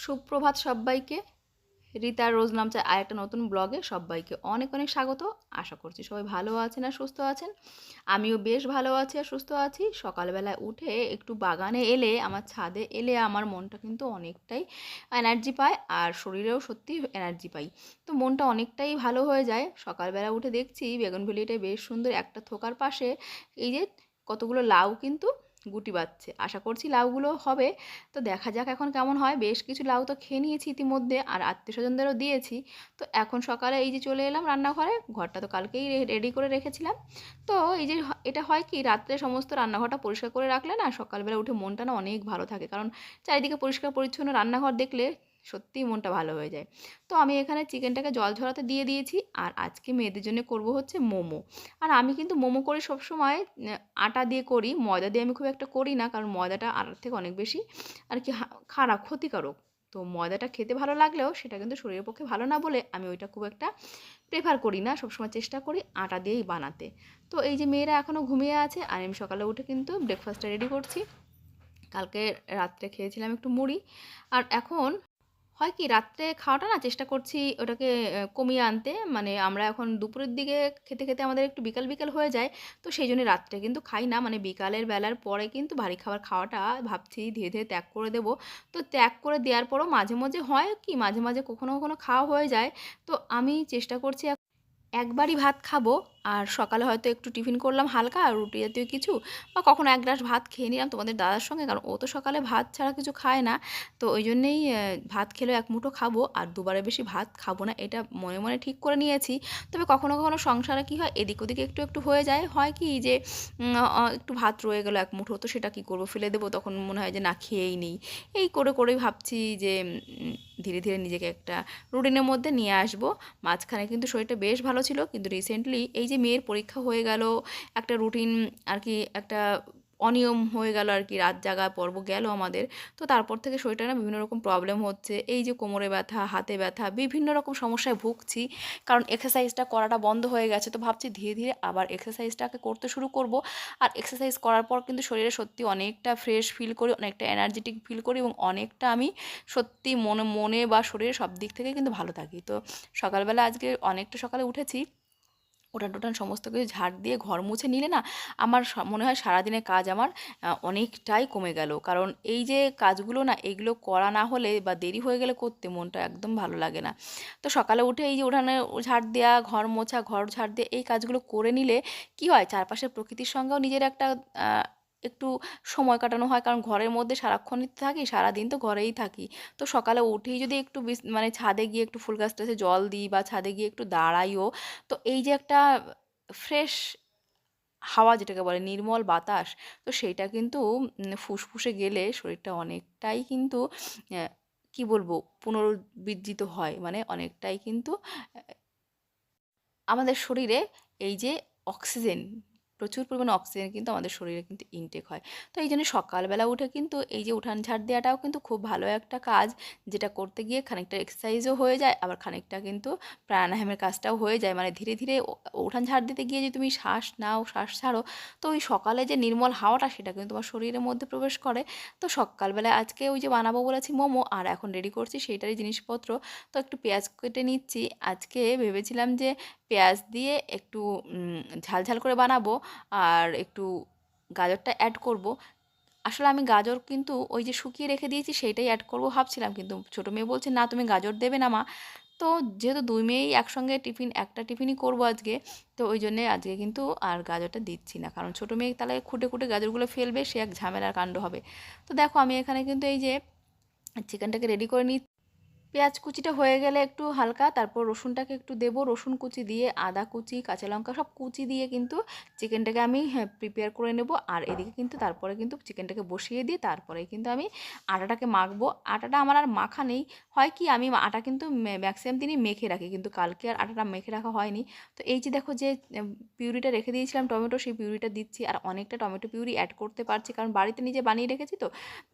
সুপ্রভাত সবাইকে। রীতা রোজ আর একটা নতুন ব্লগে সবাইকে অনেক অনেক স্বাগত। আশা করছি সবাই ভালো আছেন আর সুস্থ আছেন। আমিও বেশ ভালো আছি আর সুস্থ আছি। সকালবেলায় উঠে একটু বাগানে এলে, আমার ছাদে এলে আমার মনটা কিন্তু অনেকটাই এনার্জি পায় আর শরীরেও সত্যি এনার্জি পাই। তো মনটা অনেকটাই ভালো হয়ে যায়। সকালবেলা উঠে দেখছি বেগুনভেলিটাই বেশ সুন্দর একটা থোকার পাশে। এই যে কতগুলো লাউ কিন্তু গুটি বাচ্ছে আশা করছি লাউগুলো হবে। তো দেখা যাক এখন কেমন হয়। বেশ কিছু লাউ তো খেয়ে নিয়েছি ইতিমধ্যে আর আত্মীয় স্বজনদেরও দিয়েছি। তো এখন সকালে এই যে চলে এলাম রান্নাঘরে, ঘরটা তো কালকেই রেডি করে রেখেছিলাম। তো এই যে এটা হয় কি, রাত্রে সমস্ত রান্নাঘরটা পরিষ্কার করে রাখলে না সকালবেলা উঠে মনটা না অনেক ভালো থাকে। কারণ চারিদিকে পরিষ্কার পরিচ্ছন্ন রান্নাঘর দেখলে সত্যিই মনটা ভালো হয়ে যায়। তো আমি এখানে চিকেনটাকে জল ঝরাতে দিয়ে দিয়েছি আর আজকে মেয়েদের জন্য করব হচ্ছে মোমো। আর আমি কিন্তু মোমো করি সবসময় আটা দিয়ে করি, ময়দা দিয়ে আমি খুব একটা করি না কারণ ময়দাটা আটার থেকে অনেক বেশি আর কি খারাপ, ক্ষতিকারক। তো ময়দাটা খেতে ভালো লাগলেও সেটা কিন্তু শরীরের পক্ষে ভালো না বলে আমি ওইটা খুব একটা প্রেফার করি না, সবসময় চেষ্টা করি আটা দিয়েই বানাতে। তো এই যে মেয়েরা এখনও ঘুমিয়ে আছে আর আমি সকালে উঠে কিন্তু ব্রেকফাস্টটা রেডি করছি। কালকে রাত্রে খেয়েছিলাম একটু মুড়ি। আর এখন হয় কি, রাত্রে খাওয়াটা না চেষ্টা করছি ওটাকে কমিয়ে আনতে। মানে আমরা এখন দুপুরের দিকে খেতে খেতে আমাদের একটু বিকাল বিকাল হয়ে যায়, তো সেই জন্য রাত্রে কিন্তু খাই না। মানে বিকালের বেলার পরে কিন্তু ভারী খাবার খাওয়াটা ভাবছি ধীরে ধীরে ত্যাগ করে দেব। তো ত্যাগ করে দেওয়ার পরও মাঝে মাঝে হয় কি, মাঝে মাঝে কখনো কখনো খাওয়া হয়ে যায়। তো আমি চেষ্টা করছি একবারই ভাত খাব, আর সকালে হয়তো একটু টিফিন করলাম হালকা আর রুটি জাতীয় কিছু, বা কখনো এক গ্লাস ভাত খেয়ে নিলাম তোমাদের দাদার সঙ্গে, কারণ ও তো সকালে ভাত ছাড়া কিছু খায় না। তো ওই জন্যেই ভাত খেলেও এক মুঠো খাব, আর দুবারে বেশি ভাত খাব না, এটা মনে মনে ঠিক করে নিয়েছি। তবে কখনো কখনো সংসারে কি হয়, এদিক ওদিক একটু একটু হয়ে যায়। হয় কি যে একটু ভাত রয়ে গেলো এক মুঠো, তো সেটা কি করব? ফেলে দেবো, তখন মনে হয় যে না, খেয়েই নেই। এই করে করেই ভাবছি যে ধীরে ধীরে নিজেকে একটা রুটিনের মধ্যে নিয়ে আসব। মাঝখানে কিন্তু শরীরটা বেশ ভালো ছিল, কিন্তু রিসেন্টলি এই যে মেয়ের পরীক্ষা হয়ে গেল, একটা রুটিন আর কি একটা অনিয়ম হয়ে গেল আর কি, রাত জাগা পর্ব গেল আমাদের। তো তারপর থেকে শরীরটা না বিভিন্ন রকম প্রবলেম হচ্ছে। এই যে কোমরে ব্যথা, হাতে ব্যথা, বিভিন্ন রকম সমস্যায় ভুগছি। কারণ এক্সারসাইজটা করাটা বন্ধ হয়ে গেছে। তো ভাবছি ধীরে ধীরে আবার এক্সারসাইজটাকে করতে শুরু করব। আর এক্সারসাইজ করার পর কিন্তু শরীরে সত্যি অনেকটা ফ্রেশ ফিল করি, অনেকটা এনার্জেটিক ফিল করি এবং অনেকটা আমি সত্যি মনে মনে বা শরীরে সব দিক থেকে কিন্তু ভালো থাকি। তো সকালবেলা আজকে অনেকটা সকালে উঠেছি। ওঠান টোটান সমস্ত কিছু ঝাড় দিয়ে ঘর মুছে নিলে না আমার মনে হয় সারাদিনের কাজ আমার অনেকটাই কমে গেল। কারণ এই যে কাজগুলো না, এগুলো করা না হলে বা দেরি হয়ে গেলে করতে মনটা একদম ভালো লাগে না। তো সকালে উঠে এই যে উঠানে ঝাড় দেওয়া ঘর মোছা, ঘর ঝাড় দিয়ে এই কাজগুলো করে নিলে কি হয়? চারপাশের প্রকৃতির সঙ্গেও নিজের একটা একটু সময় কাটানো হয়। কারণ ঘরের মধ্যে সারাক্ষণই থাকি, সারাদিন তো ঘরেই থাকি। তো সকালে উঠেই যদি একটু মানে ছাদে গিয়ে একটু ফুল গাছটাতে জল দিই বা ছাদে গিয়ে একটু দাঁড়াইও, তো এই যে একটা ফ্রেশ হাওয়া যেটাকে বলে নির্মল বাতাস, তো সেইটা কিন্তু ফুসফুসে গেলে শরীরটা অনেকটাই কিন্তু কি বলব, পুনরুজ্জীবিত হয়। মানে অনেকটাই কিন্তু আমাদের শরীরে এই যে অক্সিজেন প্রচুর পরিমাণে অক্সিজেন কিন্তু আমাদের শরীরে কিন্তু ইনটেক হয়। তো এই জন্য সকালবেলা উঠে কিন্তু এই যে উঠান ঝাড় দেওয়াটাও কিন্তু খুব ভালো একটা কাজ, যেটা করতে গিয়ে খানিকটা এক্সারসাইজও হয়ে যায়, আবার খানিকটা কিন্তু প্রাণায়ামের কাজটাও হয়ে যায়। মানে ধীরে ধীরে উঠান ঝাড় দিতে গিয়ে যদি তুমি শ্বাস নাও, শ্বাস ছাড়ো, তো ওই সকালে যে নির্মল হাওয়াটা সেটা কিন্তু তোমার শরীরের মধ্যে প্রবেশ করে। তো সকালবেলায় আজকে ওই যে বানাবো বলেছি মোমো, আর এখন রেডি করছি সেইটারই জিনিসপত্র। তো একটু পেঁয়াজ কেটে নিচ্ছি। আজকে ভেবেছিলাম যে পেঁয়াজ দিয়ে একটু ঝাল ঝাল করে বানাবো। আর একটু গাজরটা অ্যাড করব। আসলে আমি গাজর কিন্তু ওই যে শুকিয়ে রেখে দিয়েছি সেইটাই অ্যাড করব ভাবছিলাম, কিন্তু ছোটো মেয়ে বলছে, না, তুমি গাজর দেবে না মা। তো যেহেতু দুই মেয়েই একসঙ্গে টিফিন, একটা টিফিনই করব আজকে, তো ওই জন্যে আজকে কিন্তু আর গাজরটা দিচ্ছি না। কারণ ছোটো মেয়ে তাহলে খুঁটে খুঁটে গাজরগুলো ফেলবে, সে এক ঝামেলার কাণ্ড হবে। তো দেখো আমি এখানে কিন্তু এই যে চিকেনটাকে রেডি করে নিই পেঁয়াজ কুচিটা হয়ে গেলে একটু হালকা, তারপর রসুনটাকে একটু দেবো। রসুন কুচি দিয়ে আদা কুচি, কাঁচা লঙ্কা সব কুচি দিয়ে কিন্তু চিকেনটাকে আমি প্রিপেয়ার করে নেব। আর এদিকে কিন্তু তারপরে কিন্তু চিকেনটাকে বসিয়ে দিয়ে তারপরে কিন্তু আমি আটাটাকে মাখবো। আটাটা আমার আর মাখা নেই। হয় কি, আমি আটা কিন্তু ম্যাক্সিমাম দিনই মেখে রাখি, কিন্তু কালকে আর আটাটা মেখে রাখা হয়নি। তো এই যে দেখো যে পিউরিটা রেখে দিয়েছিলাম, টমেটো সেই পিউরিটা দিচ্ছি। আর অনেকটা টমেটো পিউরি অ্যাড করতে পারছি, কারণ বাড়িতে নিজে বানিয়ে রেখেছি তো।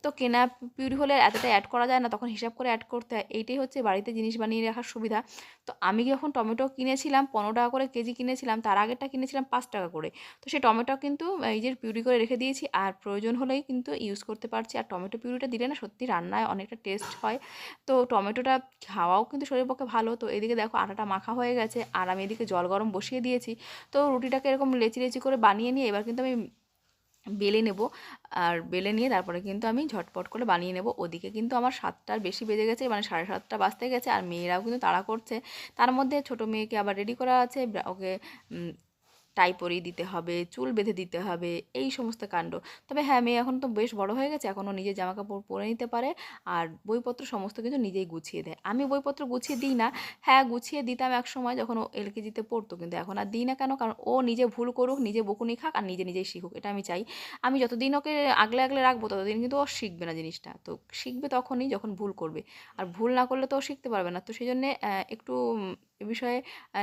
তো কেনা পিউরি হলে এতটা অ্যাড করা যায় না, তখন হিসাব করে অ্যাড করতে হয়। এই এইটাই হচ্ছে বাড়িতে জিনিস বানিয়ে রাখার সুবিধা। তো আমি যখন টমেটো কিনেছিলাম, পনেরো টাকা করে কেজি কিনেছিলাম, তার আগেরটা কিনেছিলাম পাঁচ টাকা করে। তো সেই টমেটো কিন্তু এই যে পিউরি করে রেখে দিয়েছি, আর প্রয়োজন হলেই কিন্তু ইউজ করতে পারছি। আর টমেটো পিউরিটা দিলে না সত্যি রান্নায় অনেকটা টেস্ট হয়। তো টমেটোটা খাওয়াও কিন্তু শরীরের পক্ষে ভালো। তো এদিকে দেখো আটাটা মাখা হয়ে গেছে, আর আমি এদিকে জল গরম বসিয়ে দিয়েছি। তো রুটিটাকে এরকম লেচি লেচি করে বানিয়ে নিয়ে এবার কিন্তু আমি বেলে নেব। আর বেলে নিয়ে তারপরে কিন্তু আমি ঝটপট করে বানিয়ে নেব। ওদিকে কিন্তু আমার সাতটার বেশি বেজে গেছে মানে সাড়ে সাতটা বাজতে গেছে। আর মেয়েরাও কিন্তু তাড়া করছে। তার মধ্যে ছোট মেয়েকে আবার রেডি করা আছে। ওকে টাই পরিয়ে দিতে হবে, চুল বেঁধে দিতে হবে, এই সমস্ত কাণ্ড। তবে হ্যাঁ মেয়ে এখন তো বেশ বড় হয়ে গেছে, এখনও নিজের জামা কাপড় পরে নিতে পারে আর বইপত্র সমস্ত কিছু নিজেই গুছিয়ে দেয়। আমি বইপত্র গুছিয়ে দিই না। হ্যাঁ গুছিয়ে দিতাম এক সময় যখন ও এলকেজিতে পড়তো, কিন্তু এখন আর দিই না কেন? কারণ ও নিজে ভুল করুক, নিজে বকুনি খাক আর নিজে নিজেই শিখুক, এটা আমি চাই। আমি যতদিন ওকে আগলে আগলে রাখব, ততদিন কিন্তু ও শিখবে না জিনিসটা। তো শিখবে তখনই যখন ভুল করবে। আর ভুল না করলে তো ও শিখতে পারবে না। তো সেই জন্যে একটু এ বিষয়ে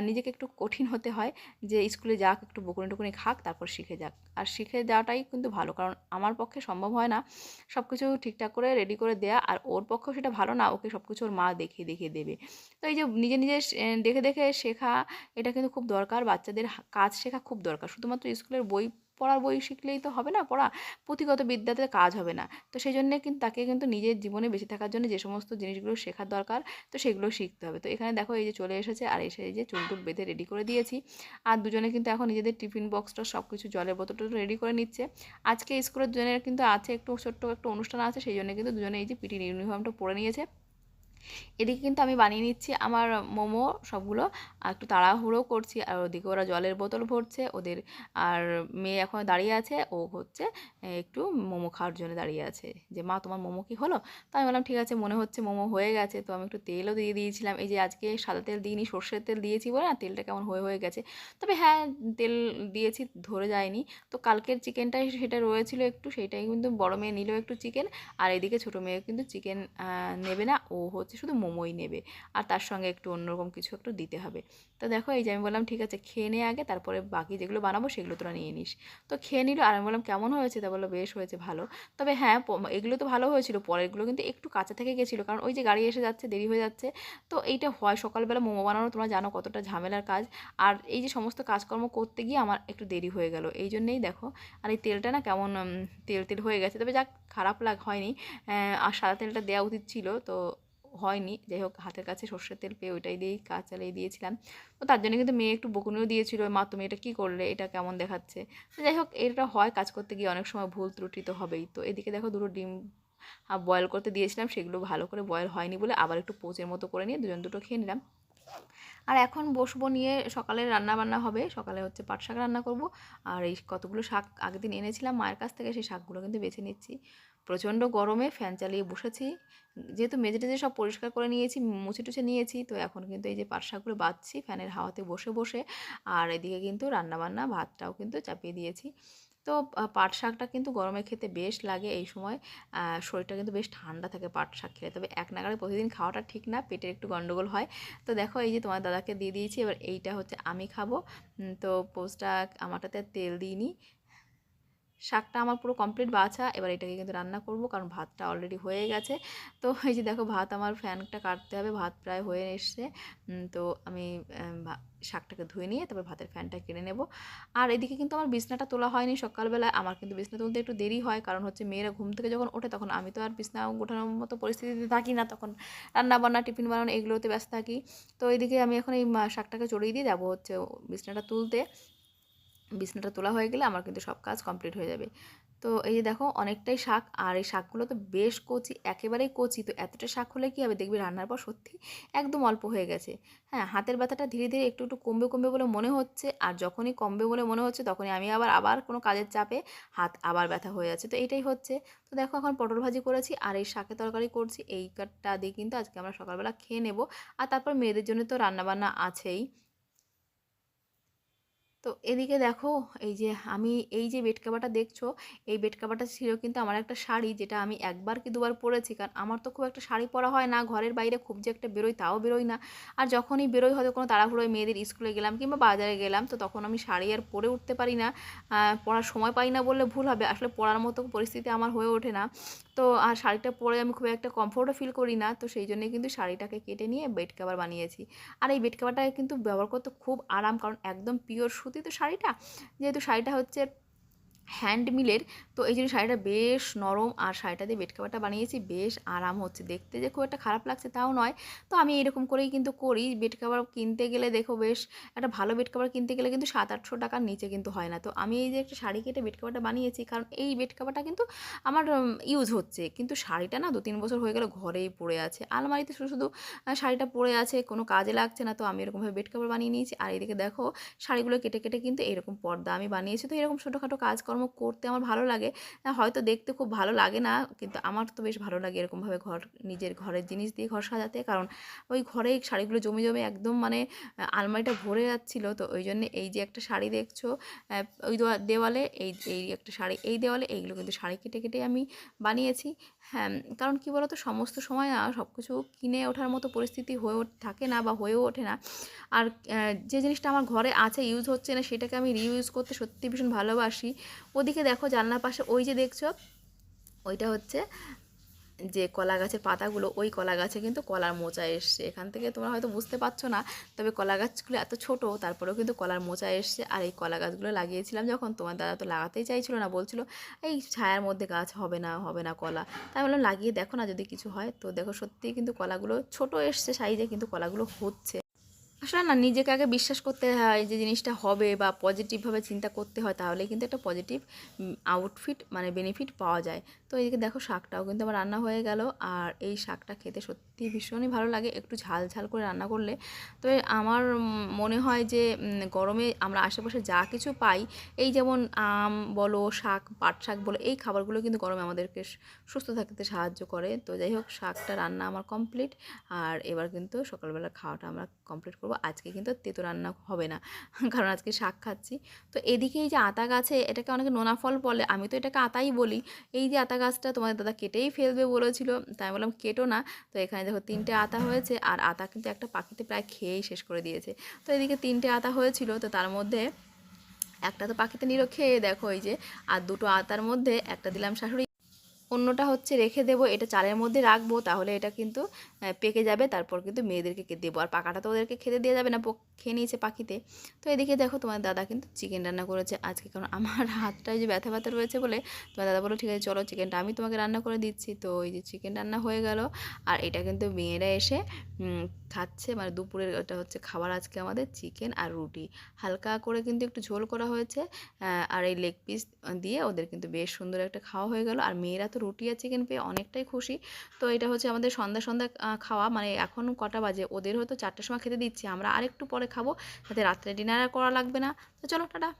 নিজেকে একটু কঠিন হতে হয় যে স্কুলে যাক, একটু বকুনি টুকুনি খাক, তারপর শিখে যাক। আর শিখে দেওয়াটাই কিন্তু ভালো। কারণ আমার পক্ষে সম্ভব হয় না সব কিছু ঠিকঠাক করে রেডি করে দেয়া। আর ওর পক্ষেও সেটা ভালো না, ওকে সব কিছু ওর মা দেখিয়ে দেখিয়ে দেবে। তো এই যে নিজে নিজে দেখে দেখে শেখা, এটা কিন্তু খুব দরকার। বাচ্চাদের কাজ শেখা খুব দরকার। শুধুমাত্র স্কুলের বই পড়ার বই শিখলেই তো হবে না, পড়া পুঁথিগত বিদ্যাতে কাজ হবে না। তো সেই জন্যে কিন্তু তাকে কিন্তু নিজের জীবনে বেঁচে থাকার জন্য যে সমস্ত জিনিসগুলো শেখার দরকার, তো সেগুলো শিখতে হবে। তো এখানে দেখো এই যে চলে এসেছে, আর এসে এই যে চুল টুল বেঁধে রেডি করে দিয়েছি। আর দুজনে কিন্তু এখন নিজেদের টিফিন বক্সটা সব কিছু জলের বোতলটা রেডি করে নিচ্ছে। আজকে স্কুলের দুজনের কিন্তু আছে একটু ছোট্ট একটা অনুষ্ঠান আছে সেই জন্য কিন্তু দুজনে এই যে পিটির ইউনিফর্মটা পরে নিয়েছে। এদিকে কিন্তু আমি বানিয়ে নিচ্ছি আমার মোমো সবগুলো। একটু তাড়াহুড়ো করছি, আর ওদিকে ওরা জলের বোতল ভরছে, ওদের আর মেয়ে এখন দাঁড়িয়ে আছে, ও হচ্ছে একটু মোমো খাওয়ার জন্য দাঁড়িয়ে আছে। যে, মা, তোমার মোমো কি হলো? তো আমি বললাম, ঠিক আছে, মনে হচ্ছে মোমো হয়ে গেছে। তো আমি একটু তেলও দিয়ে দিয়েছিলাম। এই যে, আজকে সাদা তেল দিইনি, সর্ষের তেল দিয়েছি বলে না তেলটা কেমন হয়ে হয়ে গেছে। তবে হ্যাঁ তেল দিয়েছি, ধরে যায়নি। তো কালকের চিকেনটাই সেটা রয়েছিল একটু সেটাই কিন্তু বড় মেয়ে নিল একটু চিকেন। আর এদিকে ছোটো মেয়ে কিন্তু চিকেন নেবে না। ও হচ্ছে হচ্ছে শুধু মোমোই নেবে, আর তার সঙ্গে একটু অন্যরকম কিছু একটু দিতে হবে। তো দেখো এই যে আমি বললাম, ঠিক আছে, খেয়ে নে আগে, তারপরে বাকি যেগুলো বানাবো সেগুলো তোরা নিয়ে নিস। তো খেয়ে নিল, আর আমি বললাম, কেমন হয়েছে? তা বলল, বেশ হয়েছে, ভালো। তবে হ্যাঁ এগুলো তো ভালো হয়েছিল, পরেরগুলো কিন্তু একটু কাঁচা থেকে গেছিল, কারণ ওই যে গাড়ি এসে যাচ্ছে, দেরি হয়ে যাচ্ছে। তো এইটা হয়, সকালবেলা মোমো বানানো, তোমরা জানো কতটা ঝামেলার কাজ। আর এই যে সমস্ত কাজকর্ম করতে গিয়ে আমার একটু দেরি হয়ে গেল। এই জন্যেই দেখো, আর এই তেলটা না কেমন তেল তেল হয়ে গেছে। তবে যাক, খারাপ লাগ হয়নি। আর সাদা তেলটা দেওয়া উচিত ছিল, তো হয়নি। যাই হোক হাতের কাছে সর্ষের তেল পেয়ে ওইটাই দিয়েই কাজ চালিয়ে দিয়েছিলাম। তো তার জন্য কিন্তু মেয়ে একটু বকুনিও দিয়েছিল, মা, তুমি এটা কী করলে? এটা কেমন দেখাচ্ছে? তো যাই হোক এটা হয়, কাজ করতে গিয়ে অনেক সময় ভুল ত্রুটি তো হবেই। তো এদিকে দেখো, দুটো ডিম বয়েল করতে দিয়েছিলাম, সেগুলো ভালো করে বয়েল হয়নি বলে আবার একটু পোচের মতো করে নিয়ে দুজন দুটো খেয়ে নিলাম। আর এখন বসবো নিয়ে সকালে রান্না বান্না হবে, সকালে হচ্ছে পাট শাক রান্না করব। আর এই কতগুলো শাক আগের দিন এনেছিলাম মায়ের কাছ থেকে, সেই শাকগুলো কিন্তু বেছে নিচ্ছি। প্রচণ্ড গরমে ফ্যান চালিয়ে বসেছি। যেহেতু মেঝে টেজে সব পরিষ্কার করে নিয়েছি মুছে টুছে নিয়েছি, তো এখন কিন্তু এই যে পাট শাকগুলো বাঁধছি ফ্যানের হাওয়াতে বসে বসে। আর এদিকে কিন্তু রান্নাবান্না, ভাতটাও কিন্তু চাপিয়ে দিয়েছি। তো পাট শাকটা কিন্তু গরমে খেতে বেশ লাগে এই সময়। শরীরটা কিন্তু বেশ ঠান্ডা থাকে পাট শাক খেলে। তবে এক নাগারে প্রতিদিন খাওয়াটা ঠিক না, পেটের একটু গণ্ডগোল হয়। তো দেখো, এই যে তোমার দাদাকে দিয়ে দিয়েছি, এবার এইটা হচ্ছে আমি খাব। তো পোস্টটা আমারটাতে তেল দিইনি। শাকটা আমার পুরো কমপ্লিট বাছা, এবার এটাকে কিন্তু রান্না করব, কারণ ভাতটা অলরেডি হয়ে গেছে। তো এই যে দেখো, ভাত আমার ফ্যানটা কাটতে হবে, ভাত প্রায় হয়ে এসছে। তো আমি শাকটাকে ধুয়ে নিয়ে তারপর ভাতের ফ্যানটা কিনে নেব। আর এদিকে কিন্তু আমার বিছনাটা তোলা হয়নি সকালবেলায়, আমার কিন্তু বিছনা তুলতে একটু দেরি হয়, কারণ হচ্ছে মেয়েরা ঘুম থেকে যখন ওঠে তখন আমি তো আর বিছনা গোঠানোর মতো পরিস্থিতিতে থাকি না, তখন রান্না বান্না টিফিন বানানো, এগুলোতে ব্যস্ত থাকি। তো এদিকে আমি এখন এই শাকটাকে চড়িয়ে দিয়ে যাব হচ্ছে বিছনাটা তুলতে। বিছনাটা তোলা হয়ে গেলে আমার কিন্তু সব কাজ কমপ্লিট হয়ে যাবে। তো এই যে দেখো, অনেকটাই শাক আর এই শাকগুলো তো বেশ কচি, একেবারেই কচি। তো এতটা শাক হলে কী হবে? দেখবি রান্নার পর সত্যি একদম অল্প হয়ে গেছে। হ্যাঁ হাতের ব্যথাটা ধীরে ধীরে একটু একটু কমবে কমবে বলে মনে হচ্ছে আর যখনই কমবে বলে মনে হচ্ছে তখনই আমি আবার আবার কোনো কাজের চাপে হাত আবার ব্যথা হয়ে যাচ্ছে। তো এটাই হচ্ছে। তো দেখো, এখন পটল ভাজি করেছি আর এই শাকের তরকারি করছি। এই কাঠটা দিয়ে কিন্তু আজকে আমরা সকালবেলা খেয়ে নেব। আর তারপর মেয়েদের জন্য তো রান্নাবান্না আছেই। তো এদিকে দেখো, এই যে আমি এই যে বেড কাভারটা দেখছ, এই বেড কাভারটা ছিল কিন্তু আমার একটা শাড়ি যেটা আমি একবার কি দুবার পরেছি। কারণ আমার তো খুব একটা শাড়ি পরা হয় না, ঘরের বাইরে খুব যে একটা বেরোই তাও বেরোই না। আর যখনই বেরোই হয়তো কোনো তাড়াহুড়োয় মেয়েদের স্কুলে গেলাম কিংবা বাজারে গেলাম, তো তখন আমি শাড়ি আর পরে উঠতে পারি না। পড়ার সময় পাই না বললে ভুল হবে, আসলে পড়ার মতো পরিস্থিতি আমার হয়ে ওঠে না। তো আর শাড়িটা পরে আমি খুব একটা কমফোর্টও ফিল করি না, তো সেই জন্যই কিন্তু শাড়িটাকে কেটে নিয়ে বেড কাভার বানিয়েছি। আর এই বেড কাভারটাকে কিন্তু ব্যবহার করতে খুব আরাম, কারণ একদম পিওর সুতি তো শাড়িটা যেহেতু শাড়িটা হচ্ছে হ্যান্ডমিলের তো এই জন্য শাড়িটা বেশ নরম আর শাড়িটা দিয়ে বেড কাভারটা বানিয়েছি, বেশ আরাম হচ্ছে। দেখতে যে খুব একটা খারাপ লাগছে তাও নয়। তো আমি এরকম করেই কিন্তু করি। বেড কাভার কিনতে গেলে দেখো বেশ একটা ভালো বেড কাভার কিনতে গেলে কিন্তু সাত আটশো টাকার নিচে কিন্তু হয় না। তো আমি এই যে একটা শাড়ি কেটে বেড কাভারটা বানিয়েছি, কারণ এই বেড কাভারটা কিন্তু আমার ইউজ হচ্ছে। কিন্তু শাড়িটা না দু তিন বছর হয়ে গেলে ঘরেই পড়ে আছে। আলমারিতে শুধু শুধু শাড়িটা পড়ে আছে, কোনো কাজে লাগছে না। তো আমি এরকমভাবে বেড কাভার বানিয়ে নিয়েছি। আর এদিকে দেখো শাড়িগুলো কেটে কেটে কিন্তু এরকম পর্দা আমি বানিয়েছি। তো এরকম ছোটোখাটো কাজকর্ম করতে আমার ভালো লাগে। হয়তো দেখতে খুব ভালো লাগে না, কিন্তু আমার তো বেশ ভালো লাগে এরকমভাবে ঘর, নিজের ঘরের জিনিস দিয়ে ঘর সাজাতে। কারণ ওই ঘরে শাড়িগুলো জমে জমে একদম মানে আলমারিটা ভরে যাচ্ছিল। তো ওই জন্য এই যে একটা শাড়ি দেখছ ওই দেওয়ালে এই এই একটা শাড়ি, এই দেওয়ালে এইগুলো কিন্তু শাড়ি কেটে কেটে আমি বানিয়েছি। হ্যাঁ কারণ কী বলতো? সমস্ত সময় না সব কিছু কিনে ওঠার মতো পরিস্থিতি হয়ে থাকে না বা হয়েও ওঠে না। আর যে জিনিসটা আমার ঘরে আছে ইউজ হচ্ছে না, সেটাকে আমি রিউজ করতে সত্যি ভীষণ ভালোবাসি। ওদিকে দেখো জানলার পাশে ওই যে দেখছ, ওইটা হচ্ছে যে কলা গাছের পাতাগুলো, ওই কলা গাছে কিন্তু কলার মোচা এসছে। এখান থেকে তোমরা হয়তো বুঝতে পারছ না, তবে কলা গাছগুলো এত ছোট, তারপরেও কিন্তু কলার মোচা এসছে। আর এই কলা গাছগুলো লাগিয়েছিলাম যখন, তোমার দাদা তো লাগাতেই চাইছিল না, বলছিল, এই ছায়ার মধ্যে গাছ হবে না হবে না কলা। তাই বললাম, লাগিয়ে দেখো না যদি কিছু হয়। তো দেখো, সত্যিই কিন্তু কলাগুলো ছোট এসছে, সাইজে কিন্তু কলাগুলো হচ্ছে। আসলে না, নিজেকে আগে বিশ্বাস করতে হয় যে জিনিসটা হবে বা পজিটিভভাবে চিন্তা করতে হয় তাহলে কিন্তু একটা পজিটিভ আউটফিট মানে বেনিফিট পাওয়া যায়। তো এইদিকে দেখো শাকটাও কিন্তু আমার রান্না হয়ে গেল। আর এই শাকটা খেতে সত্যি ভীষণই ভালো লাগে, একটু ঝাল ঝাল করে রান্না করলে। তো আমার মনে হয় যে গরমে আমরা আশেপাশে যা কিছু পাই, এই যেমন আম বলো, শাক, পাট শাক বলো, এই খাবারগুলো কিন্তু গরমে আমাদেরকে সুস্থ থাকতে সাহায্য করে। তো যাই হোক, শাকটা রান্না আমার কমপ্লিট আর এবার কিন্তু সকালবেলা খাওয়াটা আমরা কমপ্লিট করব। আজকে কিন্তু তেতো রান্না হবে না। কারণ আজকে শাক খাচ্ছি। তো এদিকে এই যে আতা গাছে এটাকে অনেকে নোনা ফল বলে, আমি তো এটাকে আতাই বলি। এই যে আতা গাছটা তোমাদের দাদা কেটেই ফেলবে বলেছিল, তাই বললাম কেটো না। তো এখানে দেখো তিনটে আতা হয়েছে, আর আতা কিন্তু একটা পাখিতে প্রায় খেয়েই শেষ করে দিয়েছে। তো এদিকে তিনটে আতা হয়েছিল, তো তার মধ্যে একটা তো পাখিতে নিল খেয়ে দেখো এই যে, আর দুটো আতার মধ্যে একটা দিলাম শাশুড়ি অন্যটা হচ্ছে রেখে দেবো, এটা চালের মধ্যে রাখব, তাহলে এটা কিন্তু পেকে যাবে, তারপর কিন্তু মেয়েদেরকে দেবো। আর পাকাটা তো ওদেরকে খেতে দেওয়া যাবে না খেয়ে নিয়েছে পাখিতে। তো এদিকে দেখো, তোমার দাদা কিন্তু চিকেন রান্না করেছে আজকে। কারণ আমার হাতটায় যে ব্যথা ব্যথা রয়েছে বলে, তোমার দাদা বলো ঠিক আছে, চলো চিকেনটা আমি তোমাকে রান্না করে দিচ্ছি। তো ওই যে চিকেন রান্না হয়ে গেল। আর এটা কিন্তু মেয়েরা এসে খাচ্ছে। মানে দুপুরের ওটা হচ্ছে খাবার আজকে আমাদের চিকেন আর রুটি। হালকা করে কিন্তু একটু ঝোল করা হয়েছে আর এই লেগ পিস দিয়ে ওদের কিন্তু বেশ সুন্দর একটা খাওয়া হয়ে গেল। আর মেয়েরা তো রুটি আর চিকেন পেয়ে অনেকটাই খুশি। তো এটা হচ্ছে আমাদের সন্ধ্যা সন্ধ্যা খাওয়া। মানে এখন কটা বাজে? ওদের হয়তো চারটের সময় খেতে দিচ্ছি। আমরা আরেকটু পরে খাব। যাতে রাত্রে ডিনার করা লাগবে না। তো চলো, টাটা।